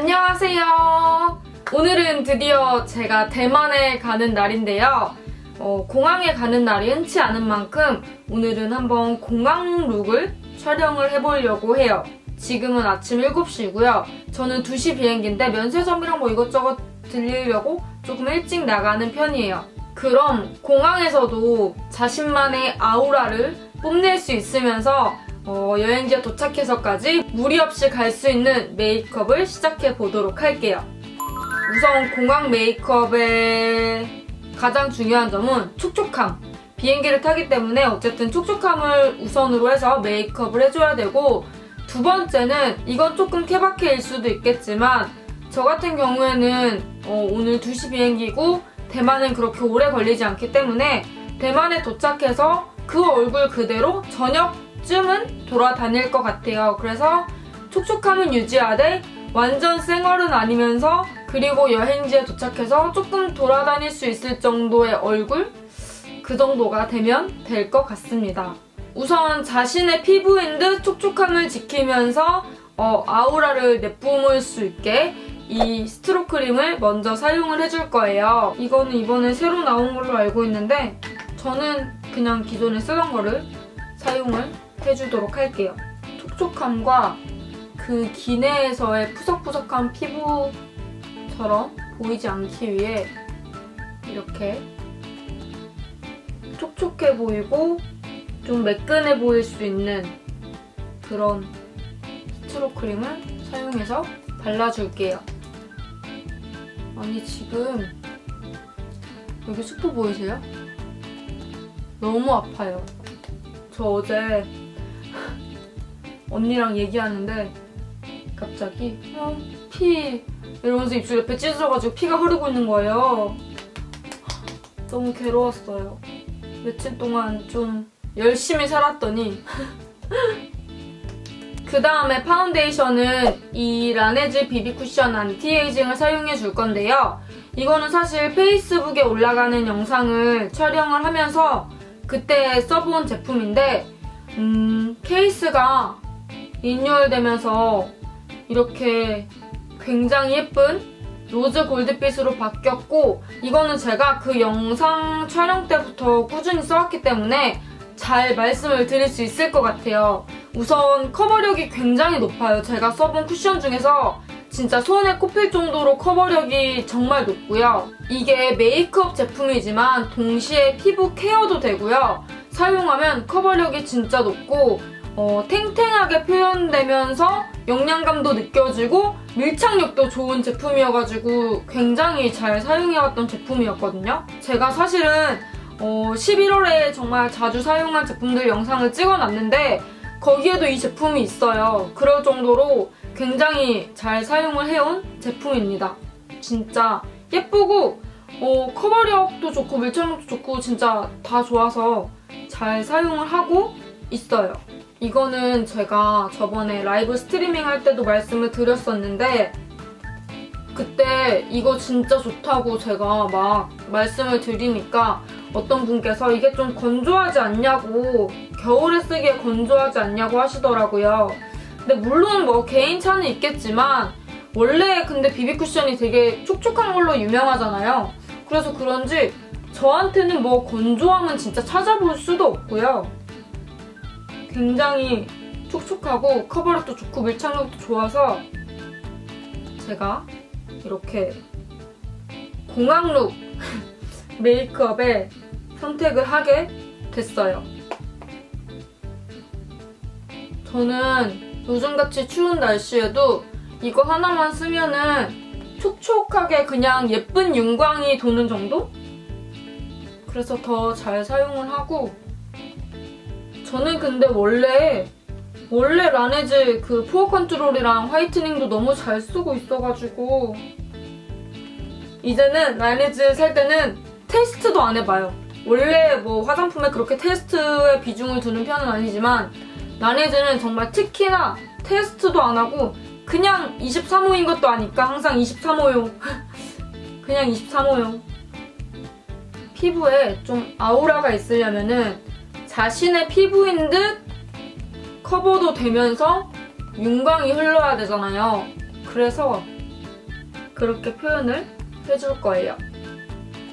안녕하세요. 오늘은 드디어 제가 대만에 가는 날인데요. 어, 공항에 가는 날이 흔치 않은 만큼 오늘은 한번 공항 룩을 촬영을 해보려고 해요. 지금은 아침 7시고요. 저는 2시 비행기인데 면세점이랑 뭐 이것저것 들리려고 조금 일찍 나가는 편이에요. 그럼 공항에서도 자신만의 아우라를 뽐낼 수 있으면서 어, 여행지에 도착해서까지 무리 없이 갈 수 있는 메이크업을 시작해 보도록 할게요. 우선 공항 메이크업의 가장 중요한 점은 촉촉함. 비행기를 타기 때문에 어쨌든 촉촉함을 우선으로 해서 메이크업을 해줘야 되고 두 번째는 이건 조금 케바케일 수도 있겠지만 저 같은 경우에는 어, 오늘 2시 비행기고 대만은 그렇게 오래 걸리지 않기 때문에 대만에 도착해서 그 얼굴 그대로 저녁 쯤은 돌아다닐 것 같아요. 그래서 촉촉함은 유지하되 완전 쌩얼은 아니면서 그리고 여행지에 도착해서 조금 돌아다닐 수 있을 정도의 얼굴? 그 정도가 되면 될 것 같습니다. 우선 자신의 피부인 듯 촉촉함을 지키면서 어, 아우라를 내뿜을 수 있게 이 스트로 크림을 먼저 사용을 해줄 거예요. 이거는 이번에 새로 나온 걸로 알고 있는데 저는 그냥 기존에 쓰던 거를 사용을 해주도록 할게요. 촉촉함과 그 기내에서의 푸석푸석한 피부처럼 보이지 않기 위해 이렇게 촉촉해 보이고 좀 매끈해 보일 수 있는 그런 스트로 크림을 사용해서 발라줄게요. 아니 지금 여기 수포 보이세요? 너무 아파요. 저 어제 언니랑 얘기하는데 갑자기 어, 피 이러면서 입술 옆에 찢어져가지고 피가 흐르고 있는 거예요. 너무 괴로웠어요. 며칠 동안 좀 열심히 살았더니 그 다음에 파운데이션은 이 라네즈 비비 쿠션 안티에이징을 사용해 줄 건데요. 이거는 사실 페이스북에 올라가는 영상을 촬영을 하면서 그때 써본 제품인데 음, 케이스가 리뉴얼되면서 이렇게 굉장히 예쁜 로즈 골드빛으로 바뀌었고 이거는 제가 그 영상 촬영 때부터 꾸준히 써왔기 때문에 잘 말씀을 드릴 수 있을 것 같아요. 우선 커버력이 굉장히 높아요. 제가 써본 쿠션 중에서 진짜 손에 꼽힐 정도로 커버력이 정말 높고요. 이게 메이크업 제품이지만 동시에 피부 케어도 되고요. 사용하면 커버력이 진짜 높고 어, 탱탱하게 표현되면서 영양감도 느껴지고 밀착력도 좋은 제품이어가지고 굉장히 잘 사용해왔던 제품이었거든요. 제가 사실은 어, 11월에 정말 자주 사용한 제품들 영상을 찍어놨는데 거기에도 이 제품이 있어요. 그럴 정도로 굉장히 잘 사용을 해온 제품입니다. 진짜 예쁘고 어, 커버력도 좋고 밀착력도 좋고 진짜 다 좋아서 잘 사용을 하고 있어요. 이거는 제가 저번에 라이브 스트리밍 할 때도 말씀을 드렸었는데 그때 이거 진짜 좋다고 제가 막 말씀을 드리니까 어떤 분께서 이게 좀 건조하지 않냐고 겨울에 쓰기에 건조하지 않냐고 하시더라고요. 근데 물론 뭐 개인 차는 있겠지만 원래 근데 비비 쿠션이 되게 촉촉한 걸로 유명하잖아요. 그래서 그런지 저한테는 뭐 건조함은 진짜 찾아볼 수도 없고요. 굉장히 촉촉하고 커버력도 좋고 밀착력도 좋아서 제가 이렇게 공항룩 메이크업에 선택을 하게 됐어요. 저는 요즘같이 추운 날씨에도 이거 하나만 쓰면은 촉촉하게 그냥 예쁜 윤광이 도는 정도? 그래서 더 잘 사용을 하고 저는 근데 원래 원래 라네즈 그 푸어 컨트롤이랑 화이트닝도 너무 잘 쓰고 있어가지고 이제는 라네즈 살 때는 테스트도 안 해봐요. 원래 뭐 화장품에 그렇게 테스트에 비중을 두는 편은 아니지만 라네즈는 정말 특히나 테스트도 안 하고 그냥 23호인 것도 아니까 항상 23호용 그냥 23호용 피부에 좀 아우라가 있으려면은 자신의 피부인 듯 커버도 되면서 윤광이 흘러야 되잖아요. 그래서 그렇게 표현을 해줄 거예요.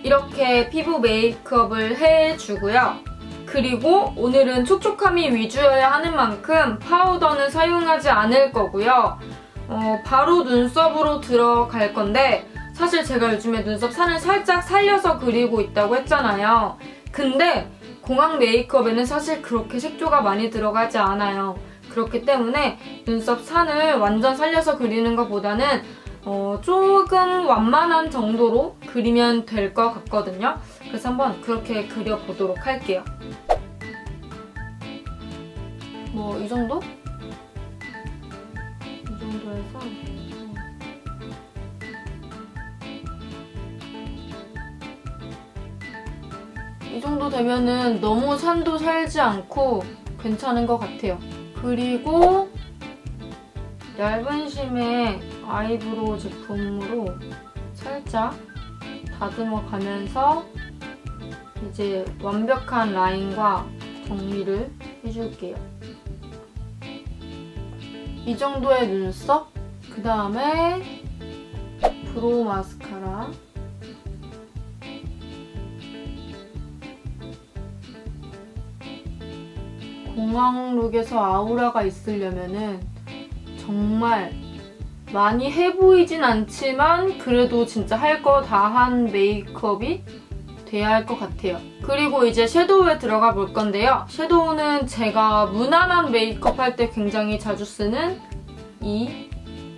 이렇게 피부 메이크업을 해주고요. 그리고 오늘은 촉촉함이 위주여야 하는 만큼 파우더는 사용하지 않을 거고요. 어, 바로 눈썹으로 들어갈 건데 사실 제가 요즘에 눈썹 산을 살짝 살려서 그리고 있다고 했잖아요. 근데 공항 메이크업에는 사실 그렇게 색조가 많이 들어가지 않아요. 그렇기 때문에 눈썹 산을 완전 살려서 그리는 것보다는 어, 조금 완만한 정도로 그리면 될 것 같거든요. 그래서 한번 그렇게 그려보도록 할게요. 뭐, 이 정도? 이 정도 해서. 이 정도 되면은 너무 산도 살지 않고 괜찮은 것 같아요. 그리고 얇은 심의 아이브로우 제품으로 살짝 다듬어 가면서 이제 완벽한 라인과 정리를 해줄게요. 이 정도의 눈썹, 그 다음에 브로우 마스카라. 공항룩에서 아우라가 있으려면은 정말 많이 해 보이진 않지만 그래도 진짜 할 거 다 한 메이크업이 돼야 할 것 같아요. 그리고 이제 섀도우에 들어가 볼 건데요. 섀도우는 제가 무난한 메이크업 할 때 굉장히 자주 쓰는 이,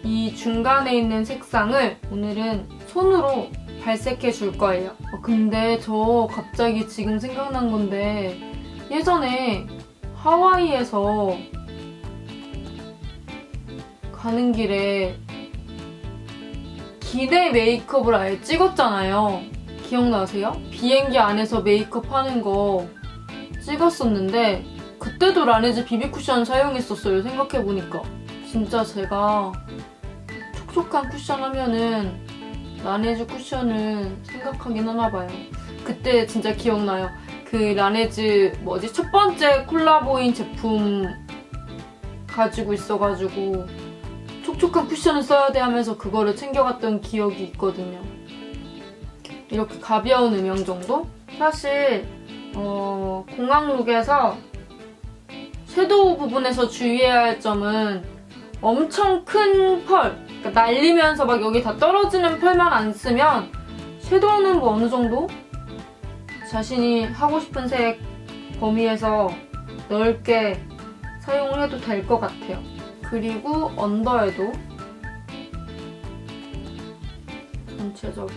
이 중간에 있는 색상을 오늘은 손으로 발색해 줄 거예요. 어, 근데 저 갑자기 지금 생각난 건데 예전에 하와이에서 가는 길에 기내 메이크업을 아예 찍었잖아요. 기억나세요? 비행기 안에서 메이크업 하는 거 찍었었는데 그때도 라네즈 비비 쿠션 사용했었어요. 생각해보니까. 진짜 제가 촉촉한 쿠션 하면은 라네즈 쿠션을 생각하긴 하나봐요. 그때 진짜 기억나요. 그 라네즈 뭐지 첫 번째 콜라보인 제품 가지고 있어가지고 촉촉한 쿠션을 써야 돼 하면서 그거를 챙겨갔던 기억이 있거든요. 이렇게 가벼운 음영 정도? 사실 어, 공항룩에서 섀도우 부분에서 주의해야 할 점은 엄청 큰 펄, 그러니까 날리면서 막 여기 다 떨어지는 펄만 안 쓰면 섀도우는 뭐 어느 정도 자신이 하고 싶은 색 범위에서 넓게 사용을 해도 될 것 같아요. 그리고 언더에도 전체적으로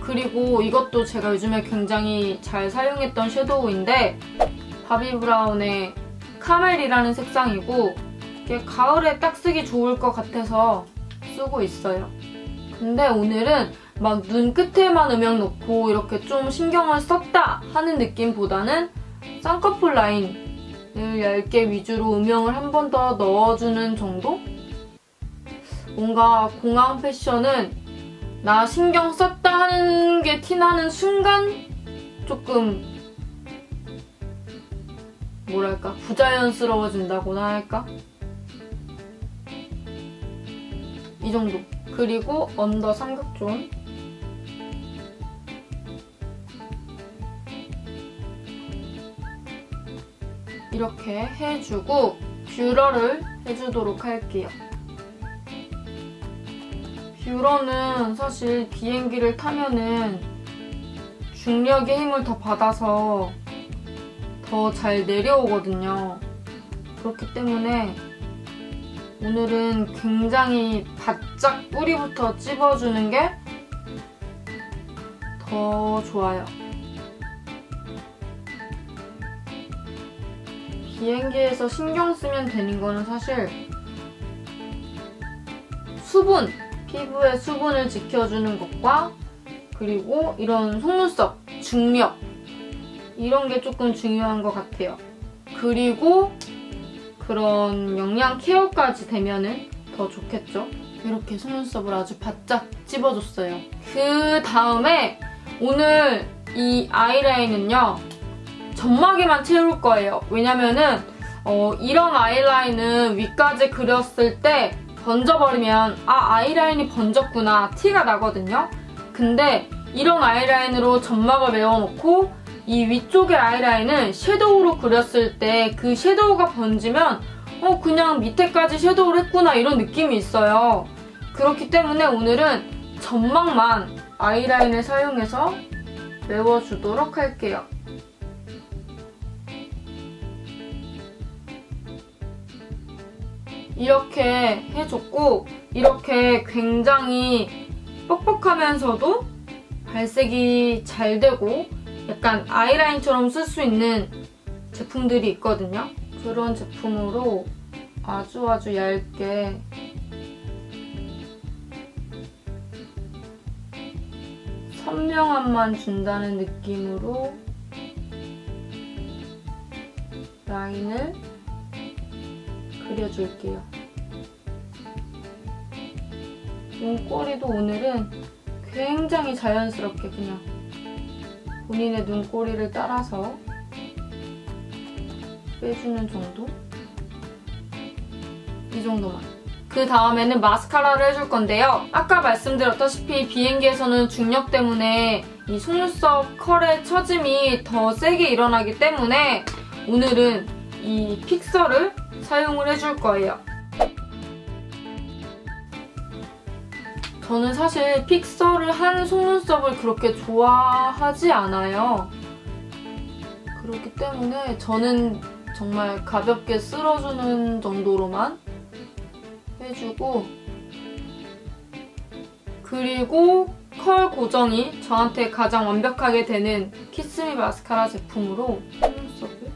그리고 이것도 제가 요즘에 굉장히 잘 사용했던 섀도우인데 바비 브라운의 카멜이라는 색상이고 이게 가을에 딱 쓰기 좋을 것 같아서 쓰고 있어요. 근데 오늘은 막 눈 끝에만 음영 놓고 이렇게 좀 신경을 썼다 하는 느낌보다는 쌍꺼풀 라인을 얇게 위주로 음영을 한 번 더 넣어주는 정도? 뭔가 공항 패션은 나 신경 썼다 하는 게 티나는 순간 조금 뭐랄까 부자연스러워진다고나 할까? 이 정도. 그리고 언더 삼각존. 이렇게 해주고 뷰러를 해주도록 할게요. 뷰러는 사실 비행기를 타면은 중력의 힘을 더 받아서 더 잘 내려오거든요. 그렇기 때문에 오늘은 굉장히 바짝 뿌리부터 찝어주는 게 더 좋아요. 비행기에서 신경 쓰면 되는 거는 사실 수분, 피부의 수분을 지켜주는 것과 그리고 이런 속눈썹, 중력 이런 게 조금 중요한 것 같아요. 그리고 그런 영양 케어까지 되면은 더 좋겠죠? 이렇게 속눈썹을 아주 바짝 찝어줬어요. 그 다음에 오늘 이 아이라인은요, 점막에만 채울 거예요. 왜냐면은 어, 이런 아이라인은 위까지 그렸을 때 번져버리면 아 아이라인이 번졌구나 티가 나거든요. 근데 이런 아이라인으로 점막을 메워놓고 이 위쪽의 아이라인은 섀도우로 그렸을 때 그 섀도우가 번지면 어 그냥 밑에까지 섀도우를 했구나 이런 느낌이 있어요. 그렇기 때문에 오늘은 점막만 아이라인을 사용해서 메워주도록 할게요. 이렇게 해줬고 이렇게 굉장히 뻑뻑하면서도 발색이 잘 되고 약간 아이라인처럼 쓸 수 있는 제품들이 있거든요. 그런 제품으로 아주 아주 얇게 선명함만 준다는 느낌으로 라인을 그려줄게요. 눈꼬리도 오늘은 굉장히 자연스럽게 그냥 본인의 눈꼬리를 따라서 빼주는 정도? 이 정도만. 그 다음에는 마스카라를 해줄 건데요. 아까 말씀드렸다시피 비행기에서는 중력 때문에 이 속눈썹 컬의 처짐이 더 세게 일어나기 때문에 오늘은 이 픽서를 사용을 해줄 거예요. 저는 사실 픽서를 한 속눈썹을 그렇게 좋아하지 않아요. 그렇기 때문에 저는 정말 가볍게 쓸어주는 정도로만 해주고 그리고 컬 고정이 저한테 가장 완벽하게 되는 키스미 마스카라 제품으로 속눈썹을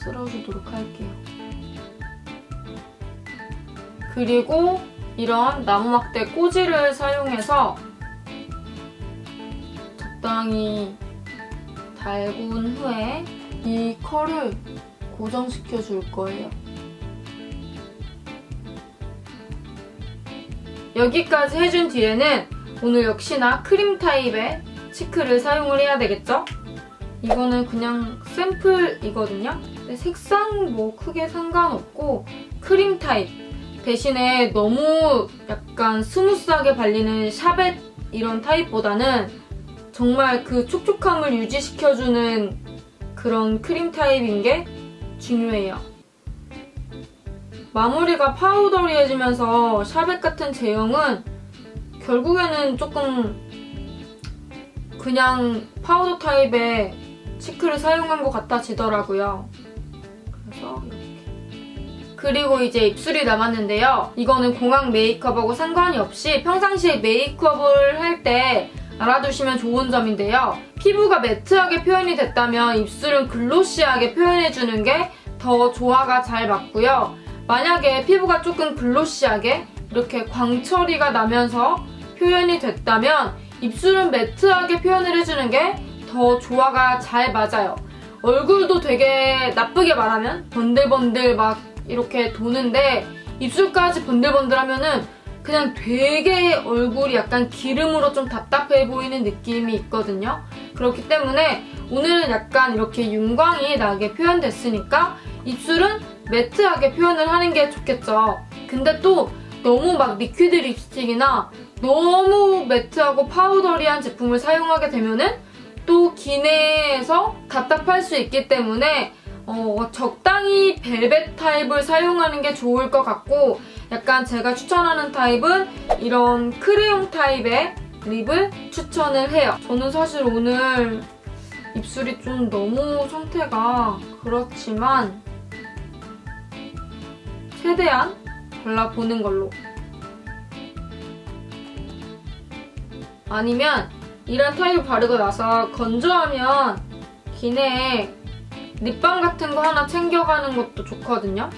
쓸어주도록 할게요. 그리고 이런 나무막대 꼬지를 사용해서 적당히 달군 후에 이 컬을 고정시켜 줄 거예요. 여기까지 해준 뒤에는 오늘 역시나 크림 타입의 치크를 사용을 해야 되겠죠? 이거는 그냥 샘플이거든요. 색상 뭐 크게 상관없고 크림 타입 대신에 너무 약간 스무스하게 발리는 샤벳 이런 타입보다는 정말 그 촉촉함을 유지시켜주는 그런 크림 타입인 게 중요해요. 마무리가 파우더리해지면서 샤벳 같은 제형은 결국에는 조금 그냥 파우더 타입의 치크를 사용한 것 같아지더라고요. 그래서. 그리고 이제 입술이 남았는데요. 이거는 공항 메이크업하고 상관이 없이 평상시에 메이크업을 할 때 알아두시면 좋은 점인데요. 피부가 매트하게 표현이 됐다면 입술은 글로시하게 표현해주는 게 더 조화가 잘 맞고요. 만약에 피부가 조금 글로시하게 이렇게 광처리가 나면서 표현이 됐다면 입술은 매트하게 표현을 해주는 게 더 조화가 잘 맞아요. 얼굴도 되게 나쁘게 말하면 번들번들 막 이렇게 도는데 입술까지 번들번들하면은 그냥 되게 얼굴이 약간 기름으로 좀 답답해 보이는 느낌이 있거든요. 그렇기 때문에 오늘은 약간 이렇게 윤광이 나게 표현됐으니까 입술은 매트하게 표현을 하는 게 좋겠죠. 근데 또 너무 막 리퀴드 립스틱이나 너무 매트하고 파우더리한 제품을 사용하게 되면은 또 기내에서 답답할 수 있기 때문에 어, 적당히 벨벳 타입을 사용하는 게 좋을 것 같고 약간 제가 추천하는 타입은 이런 크레용 타입의 립을 추천을 해요. 저는 사실 오늘 입술이 좀 너무 상태가 그렇지만 최대한 발라보는 걸로 아니면 이런 타입을 바르고 나서 건조하면 기내에 립밤 같은 거 하나 챙겨가는 것도 좋거든요.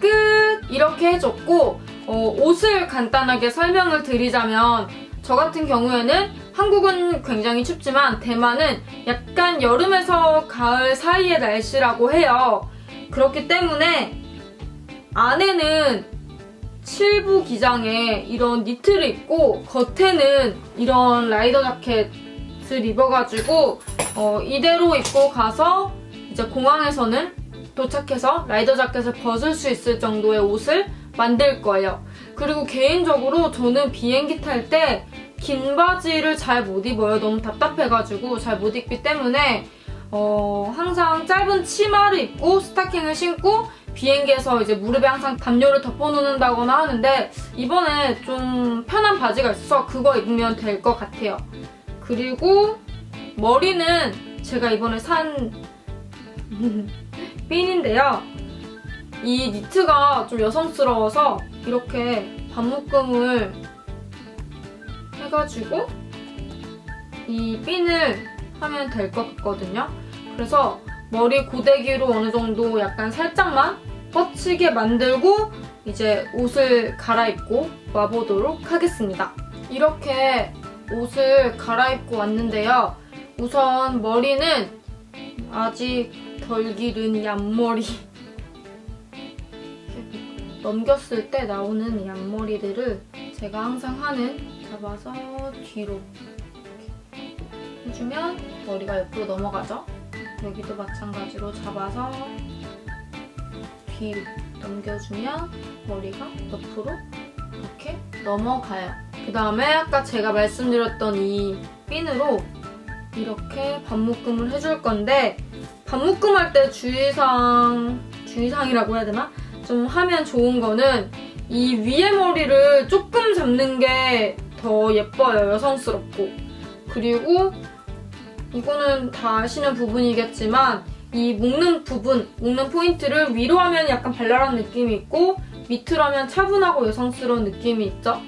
끝! 이렇게 해줬고 어, 옷을 간단하게 설명을 드리자면 저 같은 경우에는 한국은 굉장히 춥지만 대만은 약간 여름에서 가을 사이의 날씨라고 해요. 그렇기 때문에 안에는 7부 기장에 이런 니트를 입고 겉에는 이런 라이더 자켓 을 입어가지고 어, 이대로 입고 가서 이제 공항에서는 도착해서 라이더 자켓을 벗을 수 있을 정도의 옷을 만들 거예요. 그리고 개인적으로 저는 비행기 탈 때 긴 바지를 잘 못 입어요. 너무 답답해가지고 잘 못 입기 때문에 어, 항상 짧은 치마를 입고 스타킹을 신고 비행기에서 이제 무릎에 항상 담요를 덮어놓는다거나 하는데 이번에 좀 편한 바지가 있어서 그거 입으면 될 것 같아요. 그리고 머리는 제가 이번에 산 핀인데요. 이 니트가 좀 여성스러워서 이렇게 반묶음을 해가지고 이 핀을 하면 될 것 같거든요. 그래서 머리 고데기로 어느 정도 약간 살짝만 뻗치게 만들고 이제 옷을 갈아입고 와보도록 하겠습니다. 이렇게 옷을 갈아입고 왔는데요. 우선 머리는 아직 덜 기른 얀머리 넘겼을 때 나오는 얀머리들을 제가 항상 하는 잡아서 뒤로 이렇게 해주면 머리가 옆으로 넘어가죠. 여기도 마찬가지로 잡아서 뒤로 넘겨주면 머리가 옆으로 이렇게 넘어가요. 그 다음에 아까 제가 말씀드렸던 이 핀으로 이렇게 반묶음을 해줄 건데 반묶음 할 때 주의사항, 주의사항이라고 해야 되나? 좀 하면 좋은 거는 이 위에 머리를 조금 잡는 게 더 예뻐요. 여성스럽고. 그리고 이거는 다 아시는 부분이겠지만 이 묶는 부분, 묶는 포인트를 위로 하면 약간 발랄한 느낌이 있고 밑으로 하면 차분하고 여성스러운 느낌이 있죠.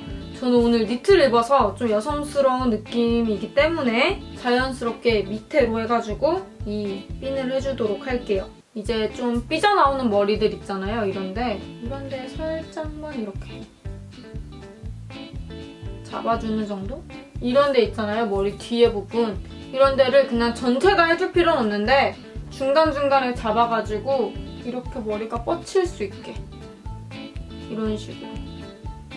저는 오늘 니트를 입어서 좀 여성스러운 느낌이기 때문에 자연스럽게 밑에로 해가지고 이 핀을 해주도록 할게요. 이제 좀 삐져나오는 머리들 있잖아요. 이런데 이런데 살짝만 이렇게 잡아주는 정도? 이런 데 있잖아요. 머리 뒤에 부분. 이런 데를 그냥 전체 다 해줄 필요는 없는데 중간중간에 잡아가지고 이렇게 머리가 뻗칠 수 있게 이런 식으로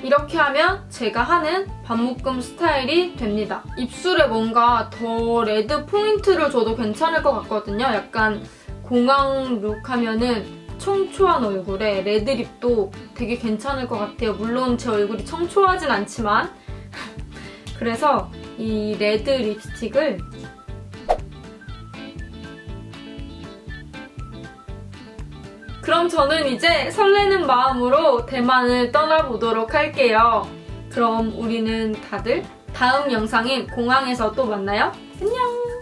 이렇게 하면 제가 하는 반묶음 스타일이 됩니다. 입술에 뭔가 더 레드 포인트를 줘도 괜찮을 것 같거든요. 약간 공항 룩 하면은 청초한 얼굴에 레드립도 되게 괜찮을 것 같아요. 물론 제 얼굴이 청초하진 않지만 그래서 이 레드 립스틱을 그럼 저는 이제 설레는 마음으로 대만을 떠나보도록 할게요. 그럼 우리는 다들 다음 영상인 공항에서 또 만나요. 안녕!